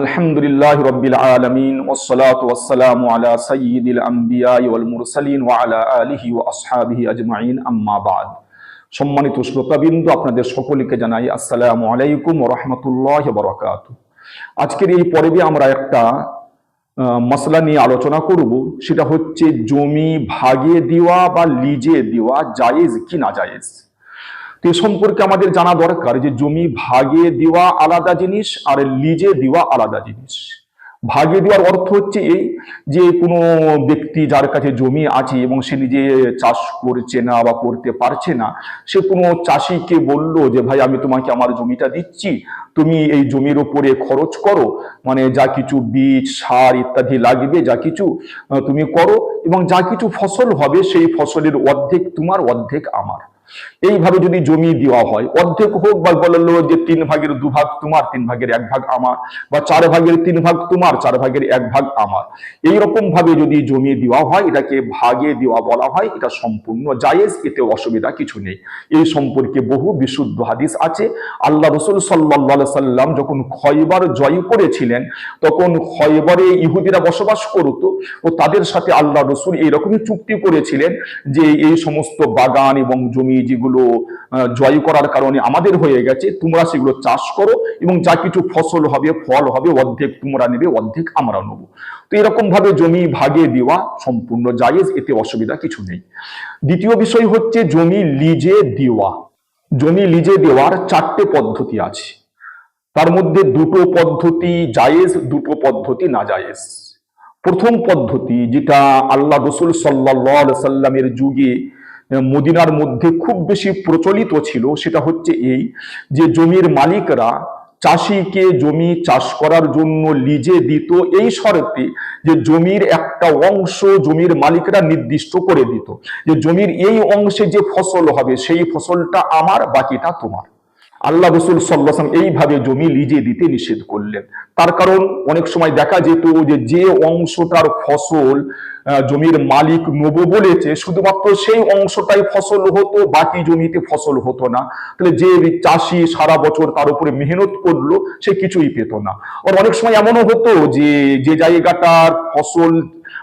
আলহামদুলিল্লাহ রবিল আলমিন ওসলাত ওসালাম আলা সঈদুল আম্বিয়া ওয়াল মুরসালিন ও আলা আসহাবিহি আজমাইন আম্মাবাদ সম্মানিত শ্রোতাবিন্দু, আপনাদের সকলকে জানাই আসসালামু আলাইকুম রহমতুল্লাহ বরকাত আজকের এই পর্বে আমরা একটা মশলা নিয়ে আলোচনা করব। সেটা হচ্ছে জমি ভাগে দেওয়া বা লিজে দেওয়া জায়েজ কি না জায়েজ? তো এ সম্পর্কে আমাদের জানা দরকার যে জমি ভাগে দেওয়া আলাদা জিনিস আর লিজে দেওয়া আলাদা জিনিস। ভাগে দেওয়ার অর্থ হচ্ছে এই যে কোনো ব্যক্তি যার কাছে জমি আছে এবং সে নিজে চাষ করছে না বা করতে পারছে না, সে কোনো চাষিকে বলল যে, ভাই, আমি তোমাকে আমার জমিটা দিচ্ছি, তুমি এই জমির ওপরে খরচ করো মানে যা কিছু বীজ, সার ইত্যাদি লাগবে, যা কিছু তুমি করো এবং যা কিছু ফসল হবে, সেই ফসলের অর্ধেক তোমার, অর্ধেক আমার। এইভাবে যদি জমি দেওয়া হয়, অর্ধেক হোক বা বলল যে তিন ভাগের দু ভাগ তোমার, তিন ভাগের এক ভাগ আমার, বা চার ভাগের তিন ভাগ তোমার, চার ভাগের এক ভাগ আমার। এই রকম ভাবে যদি জমি দেওয়া হয়, এটাকে ভাগে দেওয়া বলা হয়, এটা সম্পূর্ণ জায়েজ, এতে অসুবিধা কিছু নেই। এই সম্পর্কে বহু বিশুদ্ধ হাদিস আছে। আল্লাহ রসুল সাল্লাহ সাল্লাম যখন খয়বার জয় করেছিলেন, তখন খয়বারে ইহুদিরা বসবাস করত, ও তাদের সাথে আল্লাহ রসুল এইরকমই চুক্তি করেছিলেন যে এই সমস্ত বাগান এবং জমি যেগুলো আহ, জয় করার কারণে আমাদের হয়ে গেছে তোমরা সেগুলো চাষ করো এবং যা কিছু ফসল হবে ফল হবে অর্ধেক তোমরা নেবে অর্ধেক আমরা নেব। তো এরকম ভাবে জমি ভাগে দেওয়া সম্পূর্ণ জায়েজ এতে অসুবিধা কিছু নেই। দ্বিতীয় বিষয় হচ্ছে জমি লিজে দেওয়া। জমি লিজে দেওয়ার চারটে পদ্ধতি আছে। তার মধ্যে দুটো পদ্ধতি জায়েজ দুটো পদ্ধতি না জায়েজ। প্রথম পদ্ধতি যেটা আল্লাহ রসুল সাল্লাহ সাল্লামের যুগে মদিনার মধ্যে খুব বেশি প্রচলিত ছিল, সেটা হচ্ছে এই যে জমির মালিকরা চাষিকে জমি চাষ করার জন্য লিজে দিত, এই শর্তে যে জমির একটা অংশ জমির মালিকরা নির্দিষ্ট করে দিত। যে জমির এই অংশে যে ফসল হবে, সেই ফসলটা আমার, বাকিটা তোমার। আল্লাহ রসুল সাল্লাম এইভাবে জমি লিজে দিতে নিষেধ করলেন। তার কারণ অনেক সময় দেখা যেত যে যে অংশটার ফসল জমির মালিক নেব বলেছে, শুধুমাত্র সেই অংশটাই ফসল হতো, বাকি জমিতে ফসল হতো না। তাহলে যে চাষি সারা বছর তার উপরে মেহনত করল, সে কিছুই পেত না। আর অনেক সময় এমনও হতো যে যে জায়গাটার ফসল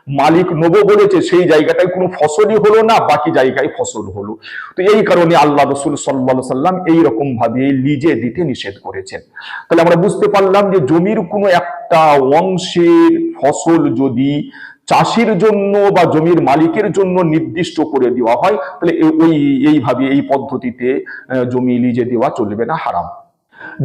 মালিক নেব বলেছে, সেই জায়গাটায় কোনো ফসলই হলো না, বাকি জায়গায় ফসল হলো। তো এই কারণে আল্লাহ রসুল সাল্লা সাল্লাম এইরকম ভাবে লিজে দিতে নিষেধ করেছেন। তাহলে আমরা বুঝতে পারলাম যে জমির কোনো একটা অংশের ফসল যদি চাষির জন্য বা জমির মালিকের জন্য নির্দিষ্ট করে দেওয়া হয়, তাহলে ওই এইভাবে এই পদ্ধতিতে জমি লিজে দেওয়া চলবে না, হারাম।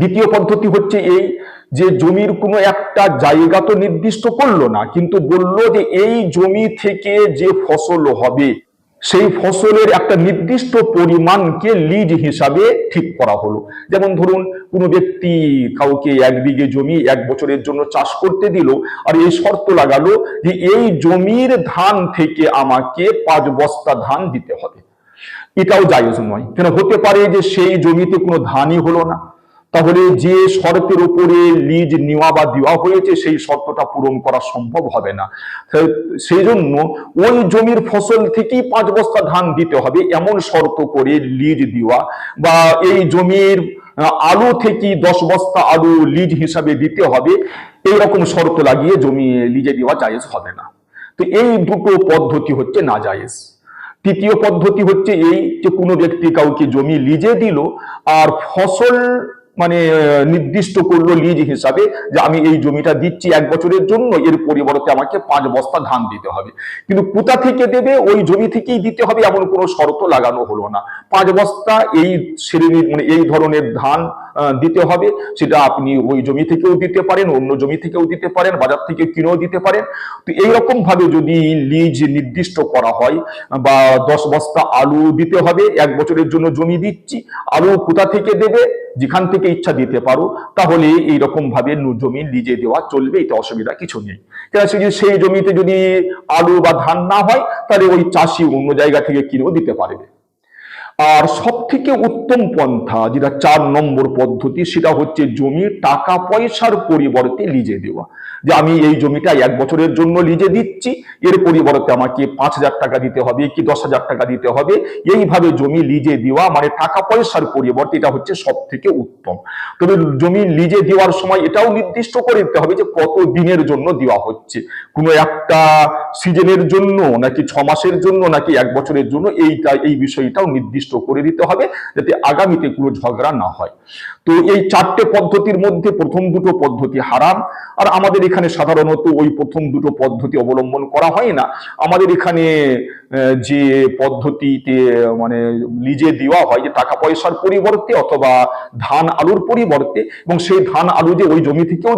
দ্বিতীয় পদ্ধতি হচ্ছে এই যে জমির কোনো একটা জায়গা তো নির্দিষ্ট করল না, কিন্তু বলল যে এই জমি থেকে যে ফসল হবে, সেই ফসলের একটা নির্দিষ্ট পরিমাণকে লিজ হিসাবে ঠিক করা হলো। যেমন ধরুন, কোনো ব্যক্তি কাউকে এক বিঘে জমি এক বছরের জন্য চাষ করতে দিল, আর এই শর্ত লাগালো যে এই জমির ধান থেকে আমাকে পাঁচ বস্তা ধান দিতে হবে। এটাও জায়েজ নয়। কেন? হতে পারে যে সেই জমিতে কোনো ধানই হলো না। তাহলে যে শর্তের উপরে লিজ নেওয়া বা দেওয়া হয়েছে, সেই শর্তটা পূরণ করা সম্ভব হবে না। সেই জন্য ওই জমির ফসল থেকেই পাঁচ বস্তা ধান দিতে হবে, এমন শর্ত করে লিজ দেওয়া বা এই জমির আলু থেকে দশ বস্তা আলু লিজ হিসাবে দিতে হবে এই রকম শর্ত লাগিয়ে জমি লিজে দেওয়া জায়েজ হবে না। তো এই দুটো পদ্ধতি হচ্ছে না জায়েজ তৃতীয় পদ্ধতি হচ্ছে এই যে কোনো ব্যক্তি কাউকে জমি লিজে দিল, আর ফসল মানে নির্দিষ্ট করল লিজ হিসাবে যে আমি এই জমিটা দিচ্ছি এক বছরের জন্য, এর পরিবর্তে আমাকে পাঁচ বস্তা ধান দিতে হবে। কিন্তু কোথা থেকে দেবে? ওই জমি থেকেই দিতে হবে, এমন কোনো শর্ত লাগানো হলো না। পাঁচ বস্তা এই শ্রেণির মানে এই ধরনের ধান দিতে হবে। সেটা আপনি ওই জমি থেকেও দিতে পারেন, অন্য জমি থেকেও দিতে পারেন, বাজার থেকে কিনেও দিতে পারেন। তো এইরকম ভাবে যদি লিজ নির্দিষ্ট করা হয়, বা দশ বস্তা আলু দিতে হবে, এক বছরের জন্য জমি দিচ্ছি, আলু কোথা থেকে দেবে? যেখান থেকে ইচ্ছা দিতে পারো, তাহলে এইরকম ভাবে জমি লিজে দেওয়া চলবে, এতে অসুবিধা কিছু নেই। যদি সেই জমিতে যদি আলু বা ধান না হয়, তাহলে ওই চাষি অন্য জায়গা থেকে কিনেও দিতে পারবে। আর সব থেকে উত্তম পন্থা, যেটা চার নম্বর পদ্ধতি, সেটা হচ্ছে জমি টাকা পয়সার পরিবর্তে লিজে দেওয়া। যে আমি এই জমিটা এক বছরের জন্য লিজে দিচ্ছি, এর পরিবর্তে আমাকে পাঁচ হাজার টাকা দিতে হবে, কি দশ হাজার টাকা দিতে হবে, এইভাবে জমি লিজে দেওয়া মানে টাকা পয়সার পরিবর্তে এটা হচ্ছে সব থেকে উত্তম। তবে জমি লিজে দেওয়ার সময় এটাও নির্দিষ্ট করে দিতে হবে যে কত দিনের জন্য দেওয়া হচ্ছে। কোনো একটা সিজনের জন্য, নাকি ছ মাসের জন্য, নাকি এক বছরের জন্য, এইটা, এই বিষয়টাও নির্দিষ্ট করে দিতে হবে যাতে আগামীতে কোনো ঝগড়া না হয়। তো এই চারটে পদ্ধতির মধ্যে প্রথম দুটো পদ্ধতি হারাম। আর আমাদের এখানে সাধারণত ওই প্রথম দুটো পদ্ধতি অবলম্বন করা হয় না। আমাদের এখানে যে পদ্ধতিতে মানে লিজে দেওয়া হয় যে টাকা পয়সার পরিবর্তে অথবা ধান আলুর পরিবর্তে এবং সেই ধান আলু যে ওই জমি থেকেও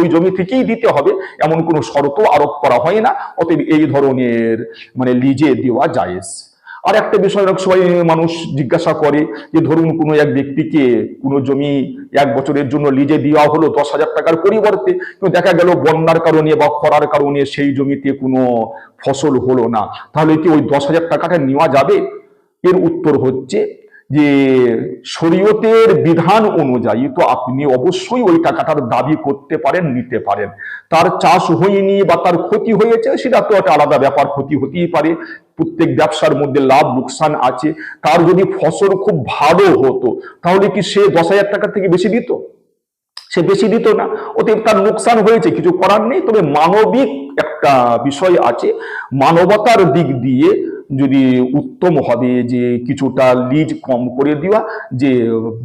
ওই জমি থেকেই দিতে হবে। এমন কোনো শর্ত আরোপ করা হয় না। অতএব এই ধরনের মানে লিজে দেওয়া জায়েজ। আর একটা বিষয় অনেক সময় মানুষ জিজ্ঞাসা করে যে ধরুন কোনো এক ব্যক্তিকে কোনো জমি এক বছরের জন্য লিজে দেওয়া হলো দশ হাজার টাকার পরিবর্তে, কিন্তু দেখা গেল বন্যার কারণে বা খরার কারণে সেই জমিতে কোনো ফসল হলো না। তাহলে কি ওই দশ হাজার টাকাটা নেওয়া যাবে? এর উত্তর হচ্ছে যে শরীয়তের বিধান অনুযায়ী তো আপনি অবশ্যই ওই টাকাটার দাবি করতে পারেন, নিতে পারেন। তার চাষ হয়নি বা তার ক্ষতি হয়েছে, সেটা তো একটা আলাদা ব্যাপার, ক্ষতি হতেই পারে। প্রত্যেক ব্যবসার মধ্যে লাভ লোকসান আছে। তার যদি ফসল খুব ভালো হতো, তাহলে কি সে দশ হাজার টাকা থেকে বেশি দিত? সে বেশি দিত না। অতএব তার লোকসান হয়েছে, কিছু করার নেই। তবে মানবিক একটা বিষয় আছে। মানবতার দিক দিয়ে যদি উত্তম হবে যে কিছুটা লিজ কম করে দেওয়া, যে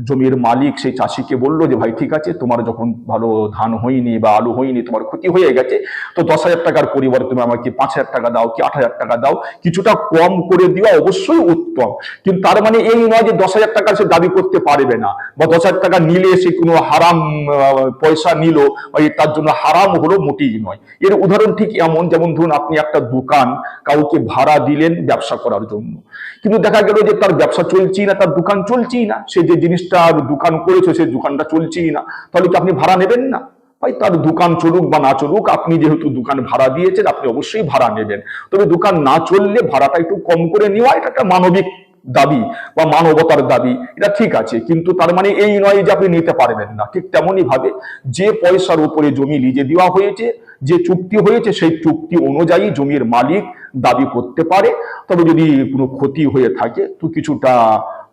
জমির মালিক সেই চাষিকে বলল যে, ভাই, ঠিক আছে, তোমার যখন ভালো ধান হয়নি বা আলু হয়নি, তোমার ক্ষতি হয়ে গেছে, তো দশ হাজার টাকার পরিবর্তে তুমি আমাকে পাঁচ হাজার টাকা দাও কি আট হাজার টাকা দাও, কিছুটা কম করে দেওয়া অবশ্যই উত্তম। কিন্তু তার মানে এই নয় যে দশ হাজার টাকা সে দাবি করতে পারবে না বা দশ হাজার টাকা নিলে সে কোনো হারাম পয়সা নিল তার জন্য হারাম হলো মোটেই নয়। এর উদাহরণ ঠিক এমন, যেমন ধরুন আপনি একটা দোকান কাউকে ভাড়া দিলেন ব্যবসা করার জন্য। কিন্তু দেখা গেল যে তার ব্যবসা চলছেই না, তার দোকান চলছেই না। সে যে জিনিসটা দোকান করেছে সেই দোকানটা চলছেই না। তাহলে কি আপনি ভাড়া নেবেন না? ভাই, তার দোকান চলুক বা না চলুক, আপনি যেহেতু দোকান ভাড়া দিয়েছেন, আপনি অবশ্যই ভাড়া নেবেন। তবে দোকান না চললে ভাড়াটা একটু কম করে নেওয়া, এটা একটা মানবিক দাবি বা মানবতার দাবি। এটা ঠিক আছে, কিন্তু তার মানে এই নয় যে আপনি নিতে পারবেন না। ঠিক তেমনই ভাবে যে পয়সার উপরে জমি লিজে দেওয়া হয়েছে যে চুক্তি হয়েছে, সেই চুক্তি অনুযায়ী জমির মালিক দাবি করতে পারে। তবে যদি কোনো ক্ষতি হয়ে থাকে, তো কিছুটা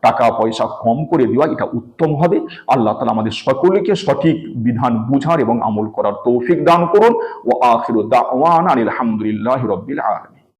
টাকা পয়সা কম করে দেওয়া এটা উত্তম হবে। আল্লাহ তালা আমাদের সকলকে সঠিক বিধান বুঝার এবং আমল করার তৌফিক দান করুন। ও আখির দাওয়ান আলহামদুলিল্লাহ রবিল আলমী